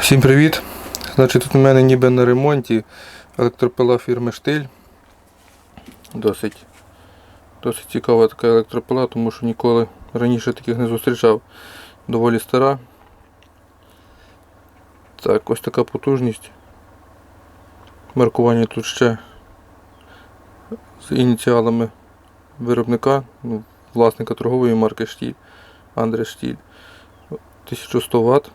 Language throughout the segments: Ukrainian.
Всім привіт! Значить, тут у мене ніби на ремонті електропила фірми Штиль. Досить, досить цікава така електропила, тому що ніколи раніше таких не зустрічав. Доволі стара. Так, ось така потужність. Маркування тут ще з ініціалами виробника, ну, власника торгової марки Штіль, Андре Штіль. 1100 Вт.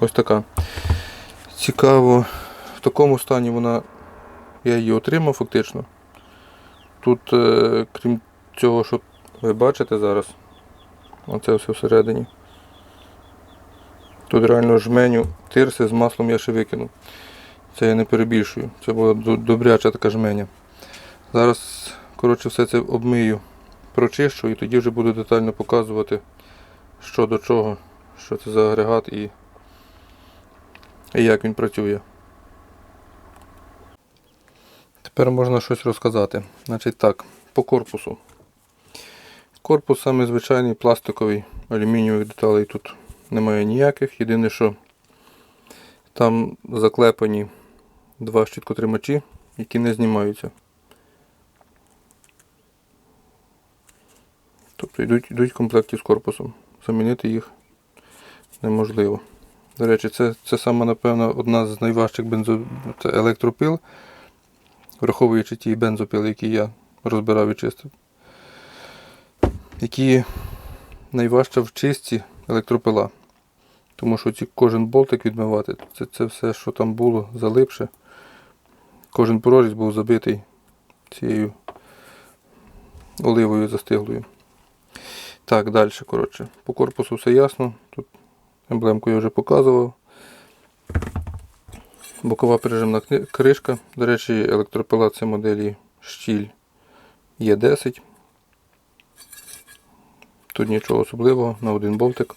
Ось така. Цікаво, в такому стані вона, я її отримав фактично. Тут, е, крім цього, що ви бачите зараз, оце все всередині. Тут реально жменю тирси з маслом я ще викинув. Це я не перебільшую. Це була добряча така жменя. Зараз, коротше, все це обмию, прочищу і тоді вже буду детально показувати, що до чого, що це за агрегат і і як він працює. Тепер можна щось розказати. Значить так, по корпусу. Корпус саме звичайний пластиковий, алюмінієвих деталей тут немає ніяких. Єдине, що там заклепані два щіткотримачі, які не знімаються. Тобто йдуть, йдуть в з корпусом. Замінити їх неможливо. До речі, це, це саме, напевно, одна з найважчих бензо... електропил, враховуючи ті бензопили, які я розбирав і чистив. Які найважча в чисті електропила. Тому що ці кожен болтик відмивати, це, це все, що там було, залипше. Кожен проріз був забитий цією оливою застиглою. Так, далі, коротше. По корпусу все ясно. Тут Емблемку я вже показував. Бокова прижимна кришка. До речі, електропила це моделі Штіль Є10. Тут нічого особливого, на один болтик.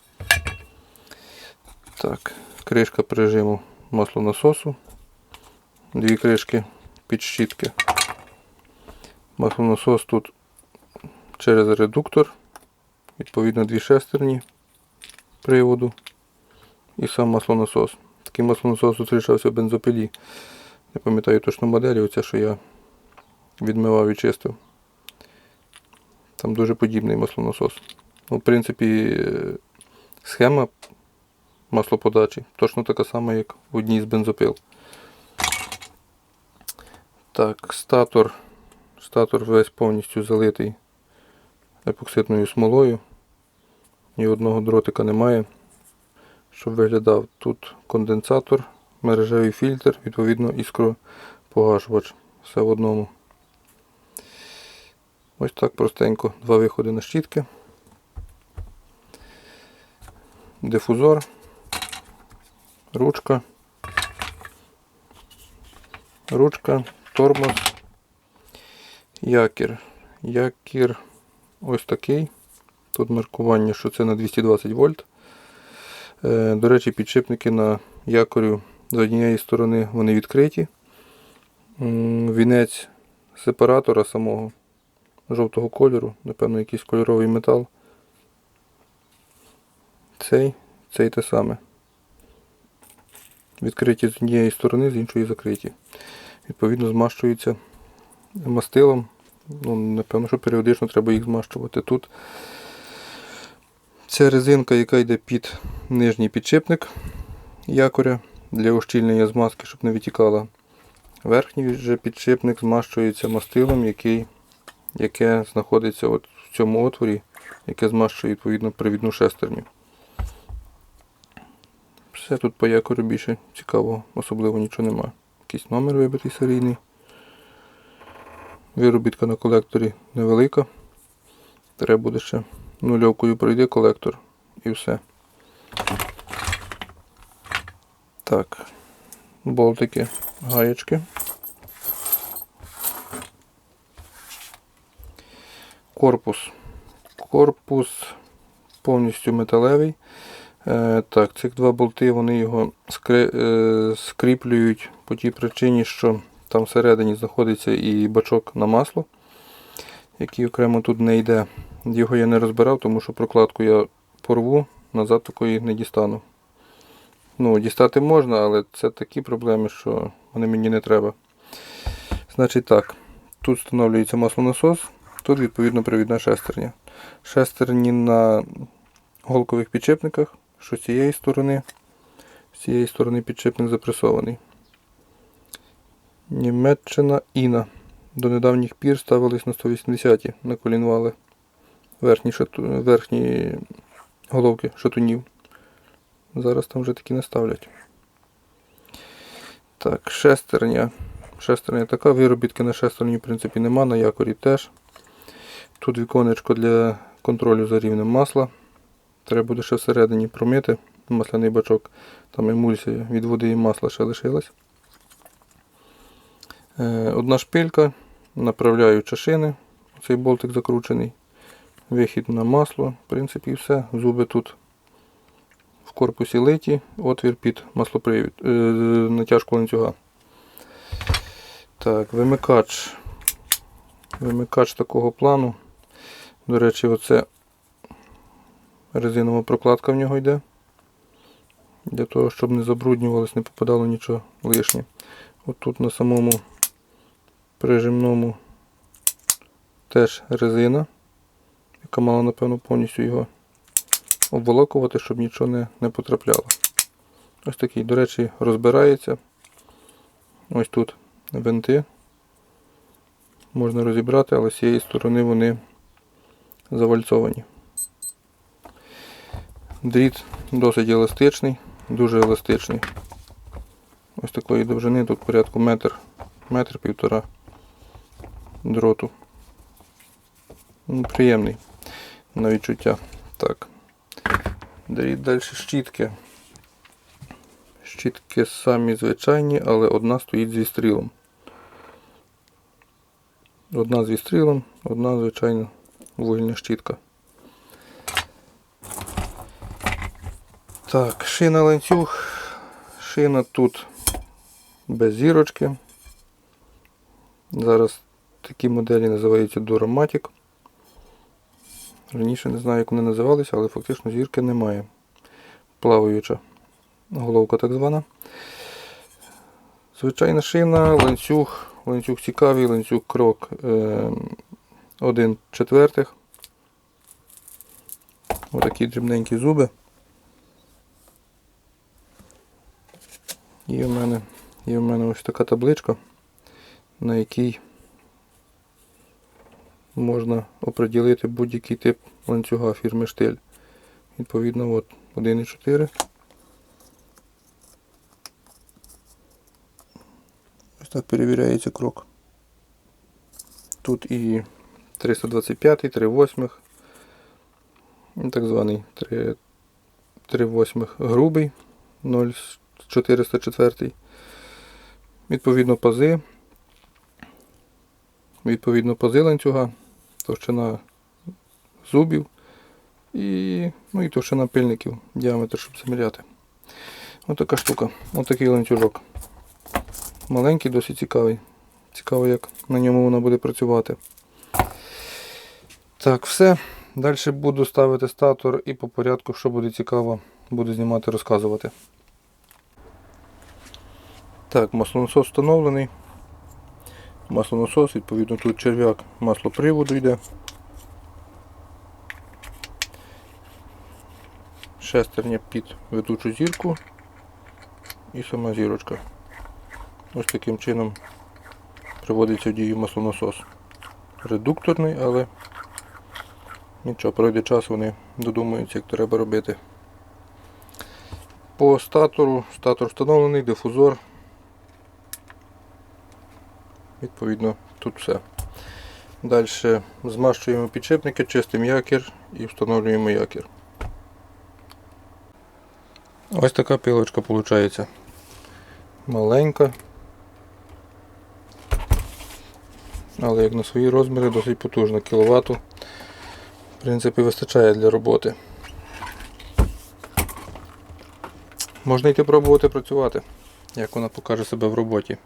Так, кришка прижиму маслонасосу. Дві кришки під щітки. Маслонасос тут через редуктор. Відповідно, дві шестерні приводу і сам маслонасос. Такий маслонасос зустрічався в бензопилі. Не пам'ятаю точно моделі, оця, що я відмивав і чистив. Там дуже подібний маслонасос. Ну, в принципі, е, схема маслоподачі точно така сама, як в одній з бензопил. Так, статор. Статор весь повністю залитий епоксидною смолою. Ні одного дротика немає щоб виглядав тут конденсатор, мережевий фільтр, відповідно іскропогашувач. Все в одному. Ось так простенько. Два виходи на щітки. Дифузор, ручка, ручка, тормоз, якір. Якір ось такий. Тут маркування, що це на 220 вольт. Е, До речі, підшипники на якорю з однієї сторони вони відкриті. Вінець сепаратора самого жовтого кольору, напевно, якийсь кольоровий метал. Цей, цей те саме. Відкриті з однієї сторони, з іншої закриті. Відповідно, змащуються мастилом. Ну, напевно, що періодично треба їх змащувати тут. Це резинка, яка йде під нижній підшипник якоря для ущільнення змазки, щоб не витікала. Верхній же підшипник змащується мастилом, який, яке знаходиться от в цьому отворі, яке змащує відповідно привідну шестерню. Все тут по якорю більше цікавого, особливо нічого немає. Якийсь номер вибитий серійний. Виробітка на колекторі невелика. Треба буде ще нульовкою пройде колектор і все. Так, болтики, гаєчки. Корпус. Корпус повністю металевий. Е, так, цих два болти вони його скри, е, скріплюють по тій причині, що там всередині знаходиться і бачок на масло, який окремо тут не йде. Його я не розбирав, тому що прокладку я порву назад такої не дістану. Ну, дістати можна, але це такі проблеми, що вони мені не треба. Значить так, тут встановлюється маслонасос, тут відповідно привідна шестерня. Шестерні на голкових підшипниках, що з цієї сторони, з цієї сторони підшипник запресований. Німеччина Іна. До недавніх пір ставились на 180 на колінвали верхні, шату... верхні головки шатунів. Зараз там вже такі не ставлять. Так, шестерня. Шестерня така, виробітки на шестерні в принципі нема, на якорі теж. Тут віконечко для контролю за рівнем масла. Треба буде ще всередині промити масляний бачок. Там емульсія від води і масла ще лишилась. Е, Одна шпилька, направляюча шини. Цей болтик закручений. Вихід на масло. В принципі, все. Зуби тут в корпусі литі, отвір під маслопривід, е, натяжку ланцюга. Так, вимикач. Вимикач такого плану. До речі, оце резинова прокладка в нього йде. Для того, щоб не забруднювалось, не попадало нічого лишнє. От тут на самому прижимному теж резина, яка мала, напевно, повністю його обволокувати, щоб нічого не, не потрапляло. Ось такий, до речі, розбирається. Ось тут винти. Можна розібрати, але з цієї сторони вони завальцовані. Дріт досить еластичний, дуже еластичний. Ось такої довжини, тут порядку метр, метр півтора дроту. Ну, приємний на відчуття. Так. Далі щітки. Щітки самі звичайні, але одна стоїть зі стрілом. Одна зі стрілом, одна звичайна вугільна щітка. Так, шина ланцюг. Шина тут без зірочки. Зараз такі моделі називаються Duramatic. Раніше не знаю, як вони називалися, але фактично зірки немає. Плаваюча головка так звана. Звичайна шина, ланцюг, ланцюг цікавий, ланцюг крок е, 1 четвертих. Отакі дрібненькі зуби. І в мене, є в мене ось така табличка, на якій можна оприділити будь-який тип ланцюга фірми Штиль. Відповідно, от 1,4. Ось так перевіряється крок. Тут і 325, 3 восьмих, ну, так званий 3, 3 восьмих грубий, 0,404. Відповідно пази. Відповідно пази ланцюга, товщина зубів і, ну, і товщина пильників, діаметр, щоб заміряти. Ось така штука, ось такий ланцюжок. Маленький, досить цікавий. Цікаво, як на ньому воно буде працювати. Так, все. Далі буду ставити статор і по порядку, що буде цікаво, буду знімати, розказувати. Так, маслонасос встановлений. Маслонасос, відповідно, тут черв'як маслоприводу йде. Шестерня під ведучу зірку і сама зірочка. Ось таким чином приводиться в дію маслонасос. Редукторний, але нічого, пройде час, вони додумаються, як треба робити. По статору, статор встановлений, дифузор. Відповідно, тут все. Далі змащуємо підшипники, чистимо якір і встановлюємо якір. Ось така пилочка виходить. Маленька. Але як на свої розміри досить потужна кіловату. В принципі, вистачає для роботи. Можна йти пробувати працювати, як вона покаже себе в роботі.